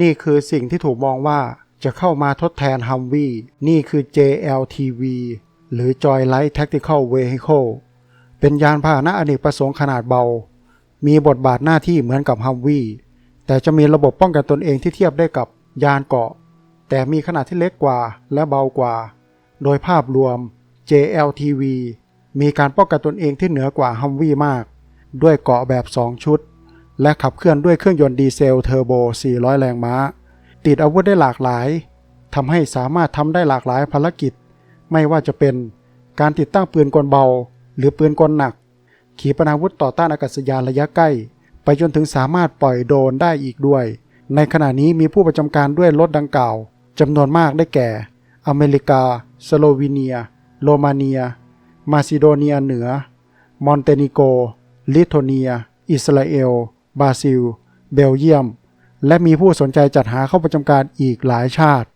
นี่คือสิ่งที่ถูกมองว่าจะเข้ามาทดแทนฮัมวีนี่คือ JLTV หรือ Joy Light Tactical Vehicle เป็นยานพาหนะอเนกประสงค์ขนาดเบา มีบทบาทหน้าที่เหมือนกับฮัมวีแต่จะมีระบบป้องกันตนเองที่เทียบได้กับยานเกาะ แต่มีขนาดที่เล็กกว่าและเบากว่า โดยภาพรวม JLTV มีการป้องกันตนเองที่เหนือกว่าฮัมวีมาก ด้วยเกาะแบบ 2 ชุด และขับเคลื่อนด้วยเครื่องยนต์ดีเซลเทอร์โบ 400 แรงม้า ติดอาวุธได้หลากหลายทำให้สามารถทำได้หลากหลายภารกิจ ไม่ว่าจะเป็นการติดตั้งปืนกลเบา หรือปืนกลหนัก ขีปนาวุธต่อต้านอากาศยานระยะใกล้ ไปจนถึงสามารถปล่อยโดรนได้อีกด้วย ในขณะนี้มีผู้ประจำการด้วยรถดังกล่าวจำนวนมากได้แก่ อเมริกา สโลวีเนีย โรมาเนีย มาซิโดเนียเหนือ มอนเตนิโก ลิโทเนีย อิสราเอล บราซิล เบลเยียม และมีผู้สนใจจัดหาเข้าประจำการอีกหลายชาติ